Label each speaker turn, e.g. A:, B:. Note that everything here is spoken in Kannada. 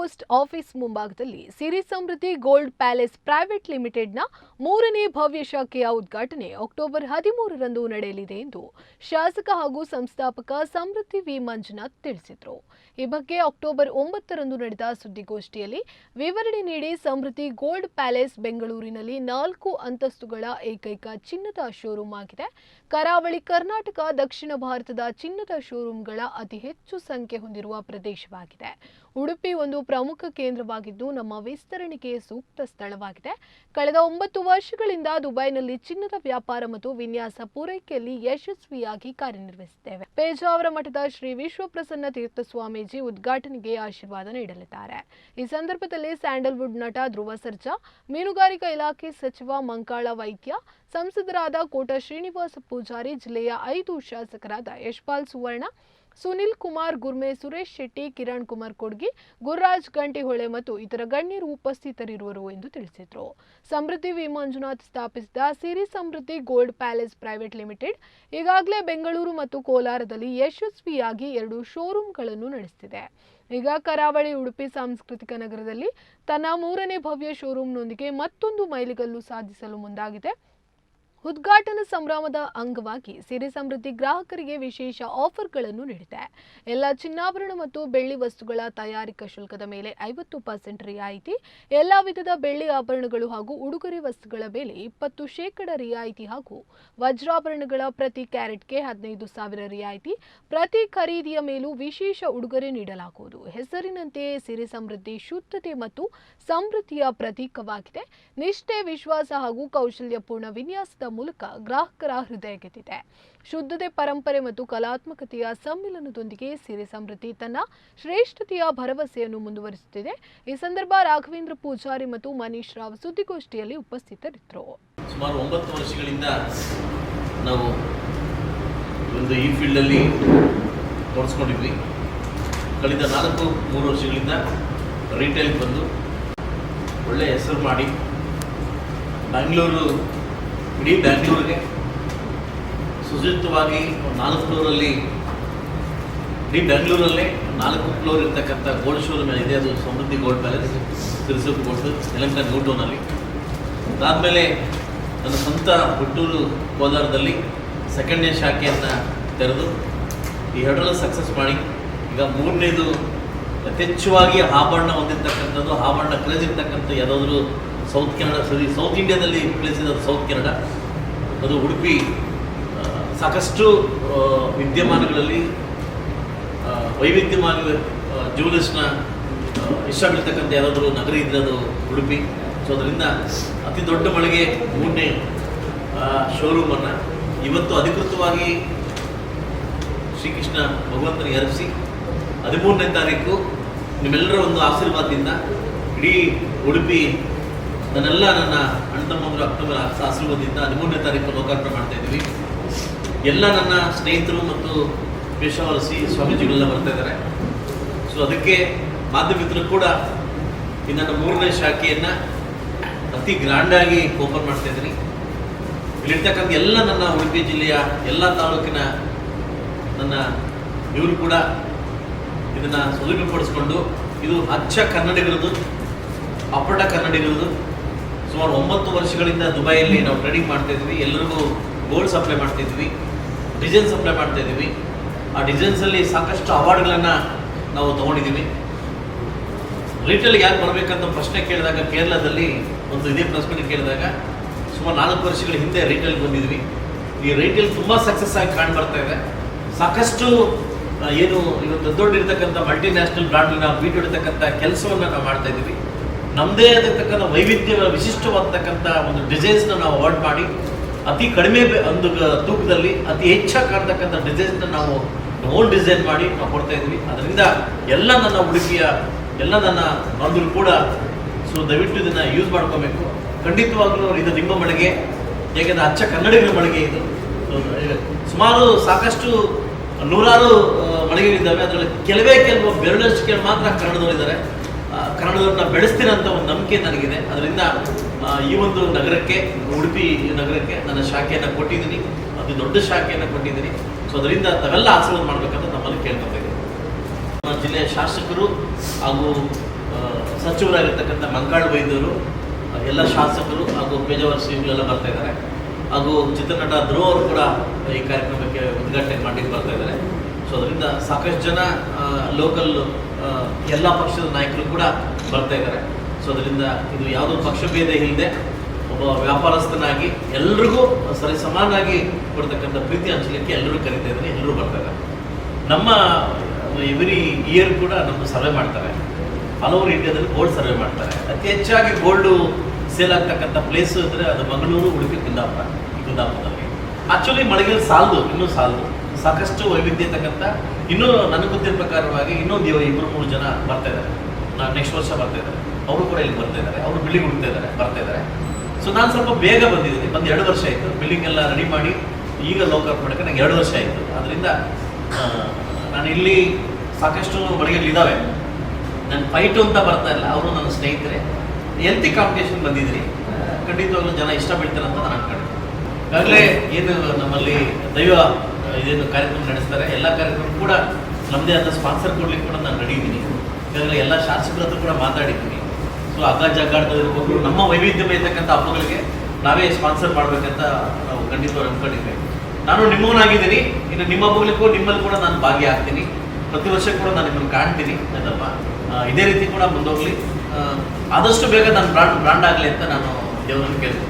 A: ಪೋಸ್ಟ್ ಆಫೀಸ್ ಮುಂಭಾಗದಲ್ಲಿ Siri Samruddhi gold palace private ಲಿಮಿಟೆಡ್ನ ಮೂರನೇ ಭವ್ಯ ಶಾಖೆಯ ಉದ್ಘಾಟನೆ ಅಕ್ಟೋಬರ್ ಹದಿಮೂರರಂದು ನಡೆಯಲಿದೆ ಎಂದು ಶಾಸಕ ಹಾಗೂ ಸಂಸ್ಥಾಪಕ ಸಮೃದ್ಧಿ ವಿ. ಮಂಜುನಾಥ್ ತಿಳಿಸಿದರು. ಈ ಬಗ್ಗೆ ಅಕ್ಟೋಬರ್ ಒಂಬತ್ತರಂದು ನಡೆದ ಸುದ್ದಿಗೋಷ್ಠಿಯಲ್ಲಿ ವಿವರಣೆ ನೀಡಿ ಸಮೃದ್ಧಿ ಗೋಲ್ಡ್ ಪ್ಯಾಲೇಸ್ ಬೆಂಗಳೂರಿನಲ್ಲಿ ನಾಲ್ಕು ಅಂತಸ್ತುಗಳ ಏಕೈಕ ಚಿನ್ನದ ಶೋರೂಮ್ ಆಗಿದೆ. ಕರಾವಳಿ ಕರ್ನಾಟಕ, ದಕ್ಷಿಣ ಭಾರತದ ಚಿನ್ನದ ಶೋರೂಮ್ಗಳ ಅತಿ ಹೆಚ್ಚು ಸಂಖ್ಯೆ ಹೊಂದಿರುವ ಪ್ರದೇಶವಾಗಿದೆ. ಉಡುಪಿ ಒಂದು ಪ್ರಮುಖ ಕೇಂದ್ರವಾಗಿದ್ದು, ನಮ್ಮ ವಿಸ್ತರಣೆಗೆ ಸೂಕ್ತ ಸ್ಥಳವಾಗಿದೆ. ಕಳೆದ ಒಂಬತ್ತು ವರ್ಷಗಳಿಂದ ದುಬೈನಲ್ಲಿ ಚಿನ್ನದ ವ್ಯಾಪಾರ ಮತ್ತು ವಿನ್ಯಾಸ ಪೂರೈಕೆಯಲ್ಲಿ ಯಶಸ್ವಿಯಾಗಿ ಕಾರ್ಯನಿರ್ವಹಿಸುತ್ತೇವೆ. ಪೇಜಾವರ ಮಠದ ಶ್ರೀ ವಿಶ್ವಪ್ರಸನ್ನ ತೀರ್ಥ ಸ್ವಾಮೀಜಿ ಉದ್ಘಾಟನೆಗೆ ಆಶೀರ್ವಾದ ನೀಡಲಿದ್ದಾರೆ. ಈ ಸಂದರ್ಭದಲ್ಲಿ ಸ್ಯಾಂಡಲ್ವುಡ್ ನಟ ಧ್ರುವ ಸರ್ಜಾ, ಮೀನುಗಾರಿಕಾ ಇಲಾಖೆ ಸಚಿವ ಮಂಕಾಳ ವೈದ್ಯ, ಸಂಸದರಾದ ಕೋಟ ಶ್ರೀನಿವಾಸ ಪೂಜಾರಿ, ಜಿಲ್ಲೆಯ ಐದು ಶಾಸಕರಾದ ಯಶ್ಪಾಲ್ ಸುವರ್ಣ ಸುನಿಲ್ ಕುಮಾರ್ ಗುರ್ಮೆ, ಸುರೇಶ್ ಶೆಟ್ಟಿ, ಕಿರಣ್ ಕುಮಾರ್ ಕೊಡ್ಗಿ, ಗುರುರಾಜ್ ಗಂಟಿಹೊಳೆ ಮತ್ತು ಇತರ ಗಣ್ಯರು ಉಪಸ್ಥಿತರಿರುವರು ಎಂದು ತಿಳಿಸಿದರು. ಸಮೃದ್ಧಿ ವಿ. ಮಂಜುನಾಥ್ ಸ್ಥಾಪಿಸಿದ Siri Samruddhi gold palace private limited ಈಗಾಗಲೇ ಬೆಂಗಳೂರು ಮತ್ತು ಕೋಲಾರದಲ್ಲಿ ಯಶಸ್ವಿಯಾಗಿ ಎರಡು ಶೋರೂಮ್ಗಳನ್ನು ನಡೆಸುತ್ತಿದೆ ಈಗ ಕರಾವಳಿ, ಉಡುಪಿ ಸಾಂಸ್ಕೃತಿಕ ನಗರದಲ್ಲಿ ತನ್ನ ಮೂರನೇ ಭವ್ಯ ಶೋರೂಮ್ನೊಂದಿಗೆ ಮತ್ತೊಂದು ಮೈಲಿಗಲ್ಲು ಸಾಧಿಸಲು ಮುಂದಾಗಿದೆ. ಉದ್ಘಾಟನಾ ಸಂಭ್ರಮದ ಅಂಗವಾಗಿ ಸಿರಿ ಸಮೃದ್ಧಿ ಗ್ರಾಹಕರಿಗೆ ವಿಶೇಷ ಆಫರ್ಗಳನ್ನು ನೀಡಿದೆ. ಎಲ್ಲ ಚಿನ್ನಾಭರಣ ಮತ್ತು ಬೆಳ್ಳಿ ವಸ್ತುಗಳ ತಯಾರಿಕಾ ಶುಲ್ಕದ ಮೇಲೆ ಐವತ್ತು ಪರ್ಸೆಂಟ್ ರಿಯಾಯಿತಿ, ಎಲ್ಲ ವಿಧದ ಬೆಳ್ಳಿ ಆಭರಣಗಳು ಹಾಗೂ ಉಡುಗೊರೆ ವಸ್ತುಗಳ ಮೇಲೆ ಇಪ್ಪತ್ತು ಶೇಕಡ ರಿಯಾಯಿತಿ ಹಾಗೂ ವಜ್ರಾಭರಣಗಳ ಪ್ರತಿ ಕ್ಯಾರೆಟ್ಗೆ ಹದಿನೈದು ಸಾವಿರ ರಿಯಾಯಿತಿ, ಪ್ರತಿ ಖರೀದಿಯ ಮೇಲೂ ವಿಶೇಷ ಉಡುಗೊರೆ ನೀಡಲಾಗುವುದು. ಹೆಸರಿನಂತೆ ಸಿರಿ ಸಮೃದ್ಧಿ ಶುದ್ಧತೆ ಮತ್ತು ಸಮೃದ್ಧಿಯ ಪ್ರತೀಕವಾಗಿದೆ. ನಿಷ್ಠೆ, ವಿಶ್ವಾಸ ಹಾಗೂ ಕೌಶಲ್ಯಪೂರ್ಣ ವಿನ್ಯಾಸದ ಮೂಲಕ ಗ್ರಾಹಕರ ಹೃದಯ ಗೆದ್ದಿದೆ ಶುದ್ಧತೆ, ಪರಂಪರೆ ಮತ್ತು ಕಲಾತ್ಮಕತೆಯ ಸಮ್ಮಿಲನದೊಂದಿಗೆ ಸಿರಿ ಸಮೃದ್ಧಿ ತನ್ನ ಶ್ರೇಷ್ಠತೆಯ ಭರವಸೆಯನ್ನು ಮುಂದುವರಿಸುತ್ತಿದೆ. ಈ ಸಂದರ್ಭ ರಾಘವೇಂದ್ರ ಪೂಜಾರಿ ಮತ್ತು ಮನೀಶ್ ರಾವ್ ಸುದ್ದಿಗೋಷ್ಠಿಯಲ್ಲಿ ಉಪಸ್ಥಿತರಿದ್ದರು.
B: ಸುಮಾರು ಒಂಬತ್ತು ವರ್ಷಗಳಿಂದ ನಾವು ಒಂದು ಈ ಫೀಲ್ಡಲ್ಲಿ ತೋರಿಸ್ಕೊಂಡಿದ್ವಿ. ಕಳೆದ ನಾಲ್ಕು, ಮೂರು ವರ್ಷಗಳಿಂದ ರಿಟೇಲ್ಗೆ ಬಂದು ಒಳ್ಳೆಯ ಹೆಸರು ಮಾಡಿ ಬ್ಯಾಂಗ್ಳೂರು ಇಡೀ ಬ್ಯಾಂಗ್ಳೂರಿಗೆ ಸುಸಜ್ಜಿತವಾಗಿ ಒಂದು ನಾಲ್ಕು ಫ್ಲೋರಲ್ಲಿ, ಇಡೀ ಬೆಂಗಳೂರಲ್ಲೇ ನಾಲ್ಕು ಫ್ಲೋರ್ ಇರ್ತಕ್ಕಂಥ ಗೋಲ್ಡ್ ಮೇಲೆ ಇದೆ. ಅದು ಸಮೃದ್ಧಿ ಗೋಲ್ಡ್ ಪ್ಯಾಲೇಸ್ ತಿರುಸು ಗೋಲ್ಡ್ ಯಲಂಕ ನ್ಯೂ ಟೌನಲ್ಲಿ ಅದಾದಮೇಲೆ ನನ್ನ ಸ್ವಂತ ಹುಟ್ಟೂರು ಕೋಲಾರದಲ್ಲಿ ಸೆಕೆಂಡ್ನೇ ಶಾಖೆಯನ್ನು ತೆರೆದು ಈ ಎರಡರಲ್ಲೂ ಸಕ್ಸಸ್ ಮಾಡಿ. ಈಗ ಮೂರನೇದು ಯಥೇಚ್ಛವಾಗಿ ಆಭರಣ ಹೊಂದಿರ್ತಕ್ಕಂಥದ್ದು ಆಭರಣ ಕ್ರೇಜ್ ಇರ್ತಕ್ಕಂಥ ಯಾವುದಾದ್ರೂ ಸೌತ್ ಕೆನಡಾ ಸರಿ, ಸೌತ್ ಇಂಡಿಯಾದಲ್ಲಿ ಪ್ಲೇಸ್ ಇದೆ ಸೌತ್ ಕೆನಡಾ ಅದು ಉಡುಪಿ ಸಾಕಷ್ಟು ವಿದ್ಯಮಾನಗಳಲ್ಲಿ ವೈವಿಧ್ಯಮಾನ ಜ್ಯುವೆಲರ್ಸ್ನ ಇಷ್ಟಪಡ್ತಕ್ಕಂಥ ಯಾವುದಾದ್ರು ನಗರ ಇದ್ದರೆ ಅದು ಉಡುಪಿ. ಸೊ ಅದರಿಂದ ಅತಿ ದೊಡ್ಡ ಮಳೆಗೆ ಮೂರನೇ ಶೋರೂಮನ್ನು ಇವತ್ತು ಅಧಿಕೃತವಾಗಿ ಶ್ರೀಕೃಷ್ಣ ಭಗವಂತನಿಗೆ ಅರ್ಪಿಸಿ, ಹದಿಮೂರನೇ ತಾರೀಕು ನಿಮ್ಮೆಲ್ಲರ ಒಂದು ಆಶೀರ್ವಾದದಿಂದ ಇಡೀ ಉಡುಪಿ ನನ್ನೆಲ್ಲ ನನ್ನ ಅಣ್ಣ ತಮ್ಮಂದರು ಅಕ್ಟೋಬರ್ ಆಶೀರ್ವಾದದಿಂದ ಹದಿಮೂರನೇ ತಾರೀಕು ಲೋಕಾರ್ಪಣೆ ಮಾಡ್ತಾ ಇದ್ದೀವಿ. ಎಲ್ಲ ನನ್ನ ಸ್ನೇಹಿತರು ಮತ್ತು ಪೇಶಾವರಸಿ ಸ್ವಾಮೀಜಿಗಳೆಲ್ಲ ಬರ್ತಾ ಇದ್ದಾರೆ. ಸೊ ಅದಕ್ಕೆ ಮಾಧ್ಯಮಿಕರು ಕೂಡ ಈ ನನ್ನ ಮೂರನೇ ಶಾಖೆಯನ್ನು ಅತಿ ಗ್ರ್ಯಾಂಡಾಗಿ ಓಪನ್ ಮಾಡ್ತಾ ಇದ್ದೀನಿ. ಇಲ್ಲಿರ್ತಕ್ಕಂಥ ಎಲ್ಲ ನನ್ನ ಉಡುಪಿ ಜಿಲ್ಲೆಯ ಎಲ್ಲ ತಾಲೂಕಿನ ನನ್ನ ಇವರು ಕೂಡ ಇದನ್ನು ಸದುಪಡಿಸ್ಕೊಂಡು ಇದು ಅಚ್ಚ ಕನ್ನಡಿಗರದು ಅಪ್ಪಟ ಕನ್ನಡಿಗರದು ಸುಮಾರು ಒಂಬತ್ತು ವರ್ಷಗಳಿಂದ ದುಬೈಯಲ್ಲಿ ನಾವು ಟ್ರೇಡಿಂಗ್ ಮಾಡ್ತಾ ಇದ್ವಿ. ಎಲ್ಲರಿಗೂ ಗೋಲ್ಡ್ ಸಪ್ಲೈ ಮಾಡ್ತಾ ಇದ್ವಿ. ಡಿಸೈನ್ ಸಪ್ಲೈ ಮಾಡ್ತಾ ಇದ್ವಿ. ಆ ಡಿಸೈನ್ಸಲ್ಲಿ ಸಾಕಷ್ಟು ಅವಾರ್ಡ್ಗಳನ್ನು ನಾವು ತೊಗೊಂಡಿದ್ದೀವಿ. ರಿಟೇಲ್ಗೆ ಯಾಕೆ ಬರಬೇಕಂತ ಪ್ರಶ್ನೆ ಕೇಳಿದಾಗ ಕೇರಳದಲ್ಲಿ ಒಂದು ಇದೇ ಪ್ರಶ್ನೆ ಕೇಳಿದಾಗ ಸುಮಾರು ನಾಲ್ಕು ವರ್ಷಗಳ ಹಿಂದೆ ರೀಟೇಲ್ಗೆ ಬಂದಿದ್ವಿ. ಈ ರೀಟೇಲ್ ತುಂಬ ಸಕ್ಸಸ್ ಆಗಿ ಕಾಣ್ ಬರ್ತಾ ಇದೆ. ಸಾಕಷ್ಟು ಏನು ಇವತ್ತು ದೊಡ್ಡ ಇರ್ತಕ್ಕಂಥ ಮಲ್ಟಿ ನ್ಯಾಷನಲ್ ಬ್ರ್ಯಾಂಡ್ ನಾವು ಬೀಟ್ ಇಡ್ತಕ್ಕಂಥ ಕೆಲಸವನ್ನು ನಾವು ಮಾಡ್ತಾ ಇದ್ದೀವಿ. ನಮ್ಮದೇ ಆಗಿರ್ತಕ್ಕಂಥ ವೈವಿಧ್ಯ ವಿಶಿಷ್ಟವಾದತಕ್ಕಂಥ ಒಂದು ಡಿಸೈನ್ಸ್ನ ನಾವು ಅವಾರ್ಡ್ ಮಾಡಿ, ಅತಿ ಕಡಿಮೆ ಒಂದು ತೂಕದಲ್ಲಿ ಅತಿ ಹೆಚ್ಚಾಗಿ ಕಾಣ್ತಕ್ಕಂಥ ಡಿಸೈನ್ಸ್ನ ನಾವು ಓನ್ ಡಿಸೈನ್ ಮಾಡಿ ನಾವು ಕೊಡ್ತಾ ಇದ್ವಿ ಅದರಿಂದ ಎಲ್ಲ ನನ್ನ ಉಡುಪಿಯ, ಎಲ್ಲ ನನ್ನ ಬಂಧುಗಳು ಕೂಡ ಸೊ ದಯವಿಟ್ಟು ಇದನ್ನು ಯೂಸ್ ಮಾಡ್ಕೋಬೇಕು. ಖಂಡಿತವಾಗ್ಲೂ ಇದು ನಿಮ್ಮ ಮಳಿಗೆ ಯಾಕೆಂದ್ರೆ ಅಚ್ಚ ಕನ್ನಡಿಗರ ಮಳಿಗೆ ಇದು. ಸುಮಾರು ಸಾಕಷ್ಟು ನೂರಾರು ಮಳಿಗೆಗಳಿದ್ದಾವೆ ಅದರಲ್ಲಿ ಕೆಲವೇ ಕೆಲವು ಬೆರಳಷ್ಟು ಮಾತ್ರ ಕನ್ನಡದವರಿದ್ದಾರೆ ಆ, ಬೆಳೆಸ್ತೀನಿ ಅಂತ ಒಂದು ನಂಬಿಕೆ ನನಗಿದೆ. ಅದರಿಂದ ಈ ಒಂದು ನಗರಕ್ಕೆ ಉಡುಪಿ ನಗರಕ್ಕೆ ನನ್ನ ಶಾಖೆಯನ್ನು ಕೊಟ್ಟಿದ್ದೀನಿ. ಅದು ದೊಡ್ಡ ಶಾಖೆಯನ್ನು ಕೊಟ್ಟಿದ್ದೀನಿ. ಸೊ ಅದರಿಂದ ತಾವೆಲ್ಲ ಆಶೀರ್ವಾದ ಮಾಡಬೇಕಂತ ನಮ್ಮಲ್ಲಿ ಕೇಳ್ಕೊಬೇಕು ನಮ್ಮ ಜಿಲ್ಲೆಯ ಶಾಸಕರು ಹಾಗೂ ಸಚಿವರಾಗಿರ್ತಕ್ಕಂಥ ಮಂಗಾಳು ವೈದ್ಯರು ಎಲ್ಲ ಶಾಸಕರು ಹಾಗೂ ಪೇಜಾವರ್ ಬರ್ತಾ ಇದ್ದಾರೆ. ಹಾಗೂ ಚಿತ್ರನಟ ಧ್ರುವ ಅವರು ಕೂಡ ಈ ಕಾರ್ಯಕ್ರಮಕ್ಕೆ ಉದ್ಘಾಟನೆ ಮಾಡಿ ಬರ್ತಾ ಇದ್ದಾರೆ. ಸೊ ಅದರಿಂದ ಸಾಕಷ್ಟು ಜನ ಲೋಕಲ್ ಎಲ್ಲ ಪಕ್ಷದ ನಾಯಕರು ಕೂಡ ಬರ್ತಾ ಇದ್ದಾರೆ. ಸೊ ಅದರಿಂದ ಇದು ಯಾವುದೋ ಪಕ್ಷಭೇದ ಇಲ್ಲದೆ ಒಬ್ಬ ವ್ಯಾಪಾರಸ್ಥನಾಗಿ ಎಲ್ರಿಗೂ ಸರಿ ಸಮಾನಾಗಿ ಕೊಡ್ತಕ್ಕಂಥ ಪ್ರೀತಿ ಹಂಚಲಿಕ್ಕೆ ಎಲ್ಲರೂ ಕರಿತಾ ಇದ್ದಾರೆ ಎಲ್ಲರೂ ಬರ್ತಾ ಇದ್ದಾರೆ. ನಮ್ಮ ಎವ್ರಿ ಇಯರ್ ಕೂಡ ನಮ್ಮ ಸರ್ವೆ ಮಾಡ್ತಾರೆ. ಆಲ್ ಇಂಡಿಯಾದಲ್ಲಿ ಗೋಲ್ಡ್ ಸರ್ವೆ ಮಾಡ್ತಾರೆ. ಅತಿ ಹೆಚ್ಚಾಗಿ ಗೋಲ್ಡು ಸೇಲ್ ಆಗ್ತಕ್ಕಂಥ ಪ್ಲೇಸ್ ಅಂದರೆ ಅದು ಮಂಗಳೂರು, ಉಡುಪಿ, ಕುಂದಾಪುರ ಕುಂದಾಪುರದಲ್ಲಿ. ಆ್ಯಕ್ಚುಲಿ ಮಳೆಗೆ ಸಾಲದು, ಇನ್ನೂ ಸಾಲದು. ಸಾಕಷ್ಟು ವೈವಿಧ್ಯ ಇರ್ತಕ್ಕಂಥ ಇನ್ನೂ ನನಗೆ ಗೊತ್ತಿರೋ ಪ್ರಕಾರವಾಗಿ ಇನ್ನೊಂದು ಇಬ್ಬರು ಮೂರು ಜನ ಬರ್ತಾ ಇದ್ದಾರೆ. ನಾನು ನೆಕ್ಸ್ಟ್ ವರ್ಷ ಬರ್ತಾ ಇದ್ದಾರೆ. ಅವರು ಕೂಡ ಇಲ್ಲಿ ಬರ್ತಾ ಇದ್ದಾರೆ. ಅವರು ಬಿಲ್ಡಿಂಗ್ ಹುಡ್ತಾ ಇದ್ದಾರೆ, ಬರ್ತಾ ಇದ್ದಾರೆ. ಸೊ ನಾನು ಸ್ವಲ್ಪ ಬೇಗ ಬಂದಿದ್ದೀನಿ. ಬಂದು ಎರಡು ವರ್ಷ ಆಯಿತು. ಬಿಲ್ಡಿಂಗ್ ಎಲ್ಲ ರೆಡಿ ಮಾಡಿ ಈಗ ಮಾಡೋಕ್ಕೆ ನನಗೆ ಎರಡು ವರ್ಷ ಆಯಿತು. ಅದರಿಂದ ನಾನು ಇಲ್ಲಿ ಸಾಕಷ್ಟು ಬಡಗಲ್ಲಿ ಇದ್ದಾವೆ ನನ್ನ ಫೈಟು ಅಂತ ಬರ್ತಾ ಇಲ್ಲ. ಅವರು ನನ್ನ ಸ್ನೇಹಿತರೆ. ಎಂತಿ ಕಾಂಪಿಟೇಷನ್ ಬಂದಿದ್ರಿ. ಖಂಡಿತವಾಗ್ಲೂ ಜನ ಇಷ್ಟ ಬೀಳ್ತಾರೆ ಅಂತ ನಾನು ಅನ್ಕೊಂಡೆ. ಆಗಲೇ ಏನು ನಮ್ಮಲ್ಲಿ ದೈವ ಇದೇನು ಕಾರ್ಯಕ್ರಮ ನಡೆಸ್ತಾರೆ. ಎಲ್ಲ ಕಾರ್ಯಕ್ರಮ ಕೂಡ ನಮ್ಮದೇ ಆದ ಸ್ಪಾನ್ಸರ್ ಕೊಡ್ಲಿಕ್ಕೆ ಕೂಡ ನಾನು ರೆಡಿ ಯಾಕಂದರೆ ಎಲ್ಲ ಶಾಸಕರ ಹತ್ರ ಕೂಡ ಮಾತಾಡಿದ್ದೀನಿ. ಸೊ ಅಗ್ಗ ಜಗ್ಗಾಡ್ತಿರ್ಬೇಕು ನಮ್ಮ ವೈವಿಧ್ಯಮಯ ಇರ್ತಕ್ಕಂಥ ಹಬ್ಬಗಳಿಗೆ ನಾವೇ ಸ್ಪಾನ್ಸರ್ ಮಾಡಬೇಕಂತ ನಾವು ಖಂಡಿತವಾಗಿ ಅಂದ್ಕೊಂಡಿದ್ದೆ ನಾನು ನಿಮ್ಮವನಾಗಿದ್ದೀನಿ. ಇನ್ನು ನಿಮ್ಮ ಹಬ್ಬಗಳಿಗೂ ನಿಮ್ಮಲ್ಲಿ ಕೂಡ ನಾನು ಭಾಗಿಯಾಗ್ತೀನಿ ಪ್ರತಿ ವರ್ಷ ಕೂಡ ನಾನು ನಿಮ್ಮನ್ನು ಕಾಣ್ತೀನಿ. ಆ, ಇದೇ ರೀತಿ ಕೂಡ ಮುಂದೋಗ್ಲಿ. ಆದಷ್ಟು ಬೇಗ ನಾನು ಬ್ರಾಂಡ್ ಬ್ರಾಂಡ್ ಆಗಲಿ ಅಂತ ನಾನು ದೇವರನ್ನು ಕೇಳ್ತೀನಿ.